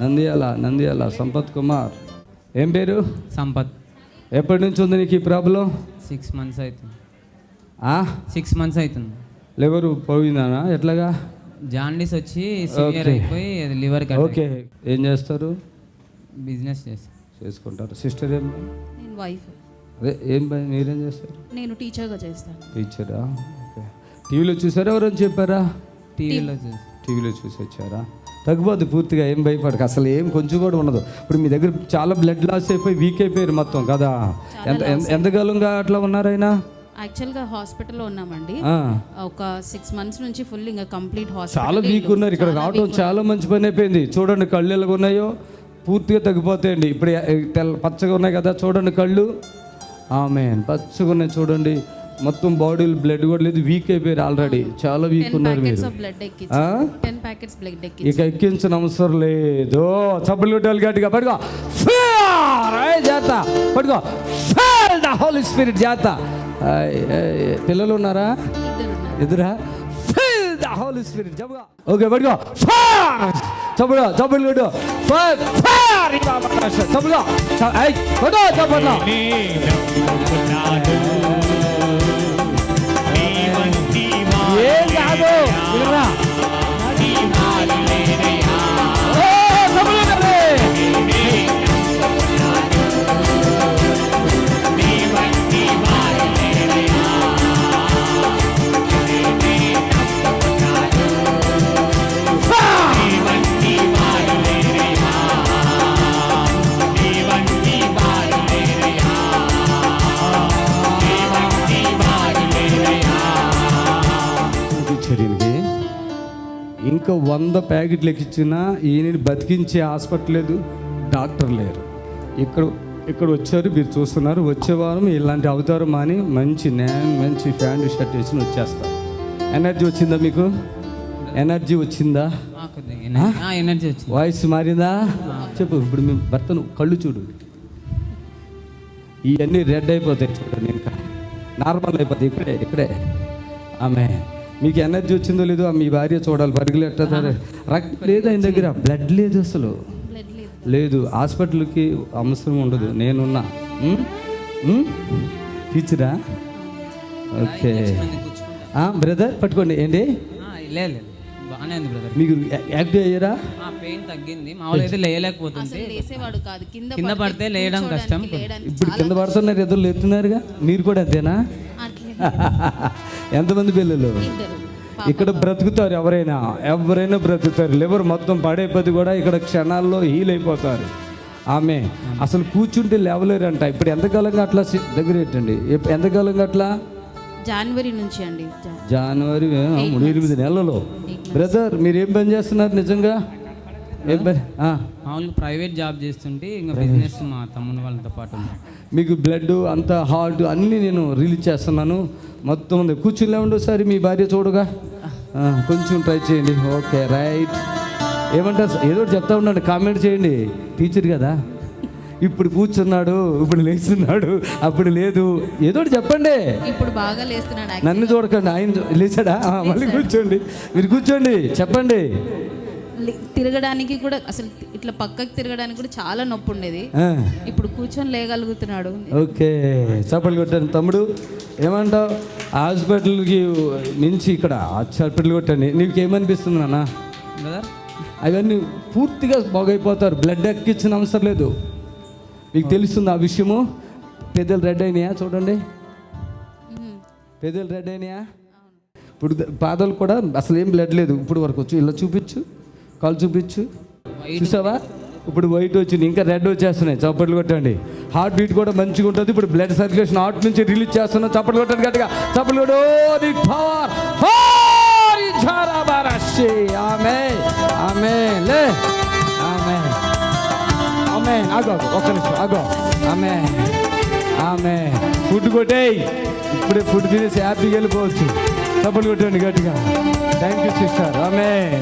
నంద్యాల నంద్యాల సంపత్ కుమార్. ఏం పేరు? సంపత్. ఎప్పటి నుంచి ఉంది నీకు ఈ ప్రాబ్లం? సిక్స్ మంత్స్ అవుతుంది. ఆ? సిక్స్ మంత్స్ అవుతుంది. లివర్ పోయిందానా? ఎట్లాగా? జాండీస్ వచ్చి సివియర్. అయిపోయి అది లివర్ ఓకే ఏం చేస్తారు? బిజినెస్ చేస్తాం. చేసుకుంటారు. సిస్టర్ ఏం? నేను వైఫ్ అదే ఏం పని మీరేం చేస్తారు? నేను టీచర్గా చేస్తాను టీచరా ఓకే టీవీలో చూసారా ఎవరైనా చెప్పారా? టీవీలో చూసి టీవీలో చూసి వచ్చారా? తగ్గిపోద్ది పూర్తిగా ఏం భయపడక. అసలు ఏం కొంచెం కూడా ఉండదు. ఇప్పుడు మీ దగ్గర చాలా బ్లడ్ లాస్ అయిపోయి వీక్ అయిపోయారు మొత్తం కదా? ఎంత ఎంత- ఎంతకాలంగా అట్లా ఉన్నారైనా యాక్చువల్గా హాస్పిటల్లో ఉన్నామండి. ఒక సిక్స్ మంత్స్ నుంచి ఫుల్ ఇంకా కంప్లీట్ చాలా హాస్పిటల్ వీక్ ఉన్నారు ఇక్కడ రావడం చాలా మంచి పని అయిపోయింది. చూడండి కళ్ళు ఎలాగ ఉన్నాయో. పూర్తిగా తగ్గిపోతాయండి. ఇప్పుడు తెల్ల పచ్చగా ఉన్నాయి కదా చూడండి కళ్ళు. ఆమె పచ్చగా ఉన్నాయి చూడండి. మొత్తం బాడీలో బ్లడ్ కూడా లేదు వీక్ అయిపోయారు ఆల్రెడీ చాలా వీక్ ఉన్నారు మీరు. ప్యాకెట్స్ ఆఫ్ బ్లడ్ ఎక్కించి. ఆ? టెన్ ప్యాకెట్స్ బ్లడ్ ఎక్కి ఇక ఎక్కించిన అవసరం లేదు. చప్పులు కొట్టాలి గట్టిగా పడుకో. జాత పడుకో. ద హోలీ స్పిరిట్ జాత పిల్లలు ఉన్నారా? ఎదురా ఫిల్ ద హోలీ స్పిరిట్ జబ్బుగా. ఓకే పడుకో. ఫైర్ చప్పుడుగా చప్పులు కొట్టు. ఫైర్ ఫైర్ చప్పుడుగా చర్యలకి ఇంకా వంద ప్యాకెట్లు ఎక్కించినా ఈయనని బతికించే హాస్పిటల్ లేదు డాక్టర్ లేరు. ఇక్కడ ఇక్కడ వచ్చారు మీరు చూస్తున్నారు. వచ్చే వారం ఇలాంటి అవతారం మాని మంచి నేను మంచి ప్యాంటు షర్ట్ వేసుకుని వచ్చేస్తారు. ఎనర్జీ వచ్చిందా మీకు? ఎనర్జీ వచ్చిందా? ఎనర్జీ వాయిస్ మారిందా? చెప్పు ఇప్పుడు మీ భర్తను కళ్ళు చూడు. ఇవన్నీ రెడ్ అయిపోతాయి చూడండి ఇంకా నార్మల్ అయిపోతాయి ఇక్కడే ఇక్కడే. ఆమె మీకు ఎనర్జీ వచ్చిందో లేదో మీ భార్య చూడాలి పరుగులు ఎట్టారు రక్తం లేదు ఆయన దగ్గర బ్లడ్ లేదు అసలు. బ్లడ్ లేదు. లేదు హాస్పిటల్కి అవసరం ఉండదు నేనున్నా? టీచరా? ఓకే. బ్రదర్ పట్టుకోండి. ఏంటి? లేదు బాగానే ఉంది బ్రదర్. మీకు యాక్టివ్ అయ్యారా? పెయిన్ తగ్గింది. మామూలు అయితే లేయలేకపోతుంది లేసేవాడు కాదు. కింద కింద పడితే లేయడం కష్టం. ఇప్పుడు కింద పడుతున్నారు ఎదురు లేపుతున్నారుగా. మీరు కూడా అంతేనా? ఎంతమంది పిల్లలు? ఇక్కడ బ్రతుకుతారు ఎవరైనా. ఎవరైనా బ్రతుకుతారు. లివర్ మొత్తం పడైపోతే కూడా ఇక్కడ క్షణాల్లో హీల్ అయిపోతారు ఆమె. అసలు కూర్చుంటే లేవలేరంట. ఇప్పుడు ఎంతకాలంగా అట్లా దగ్గర ఎప్- ఎంతకాలంగా అట్లా? జనవరి నుంచి అండి. జనవరి మూడు ఎనిమిది నెలలో. బ్రదర్ మీరు ఏం పని చేస్తున్నారు నిజంగా. మామూలుగా ప్రైవేట్ జాబ్ చేస్తుంటే ఇంకా బిజినెస్ మా తమ్ముని వాళ్ళతో పాటు ఉంది మీకు బ్లడ్ అంత హార్ట్ అన్నీ నేను రిలీజ్ చేస్తున్నాను. మొత్తం ఉంది కూర్చుని లేవండి ఒకసారి మీ భార్య చూడగా. ఆ, కొంచెం ట్రై చేయండి. Okay right. ఏమంటారు ఏదో చెప్తా ఉండండి కామెంట్ చేయండి. టీచర్ కదా. ఇప్పుడు కూర్చున్నాడు ఇప్పుడు లేస్తున్నాడు అప్పుడు లేదు. ఏదో ఒకటి చెప్పండి. ఇప్పుడు బాగా లేస్తున్నాడు నన్ను చూడకండి ఆయన చూ- లేచాడా? ఆ, మళ్ళీ కూర్చోండి. మీరు కూర్చోండి చెప్పండి. తిరగడానికి కూడా అసలు ఇట్లా పక్కకి తిరగడానికి కూడా చాలా నొప్పి ఉండేది ఇప్పుడు కూర్చొని లేగలుగుతున్నాడు ఓకే. చప్పట్లు కొట్టాను తమ్ముడు. ఏమంటావు? హాస్పిటల్కి మించి ఇక్కడ చప్పట్లు కొట్టండి. నీకు ఏమనిపిస్తుంది నాన్న? బ్రదర్? అవన్నీ పూర్తిగా బాగైపోతారు. బ్లడ్ ఎక్కించిన అవసరం లేదు. మీకు తెలుస్తుంది ఆ విషయము? పెద్దలు రెడ్ అయినాయా చూడండి. పెద్దలు రెడ్ అయినాయా? ఇప్పుడు పాదాలు కూడా అసలు ఏం బ్లడ్ లేదు. ఇప్పుడు వరకు వచ్చు ఇలా చూపించు. కాలు చూపించు. చూసావా? ఇప్పుడు వైట్ వచ్చింది ఇంకా రెడ్ వచ్చేస్తున్నాయి. చప్పట్లు కొట్టండి. హార్ట్ బీట్ కూడా మంచిగా ఉంటుంది. ఇప్పుడు బ్లడ్ సర్క్యులేషన్ హార్ట్ నుంచి రిలీజ్ చేస్తున్నాం చప్పట్లు కొట్టండి గట్టిగా. చప్పట్లు కొట్టు. పవర్. ఆమె ఆమె లే. ఆమె ఆమె ఆగో ఆగో, ఒక్క నిమిషం. ఆగో. ఆమె ఆమె ఫుడ్ కొట్టేయి. ఇప్పుడే ఫుడ్ తినేసి హ్యాపీగా వెళ్ళిపోవచ్చు. చప్పట్లు కొట్టండి గట్టిగా. థ్యాంక్ యూ సిస్టర్ ఆమె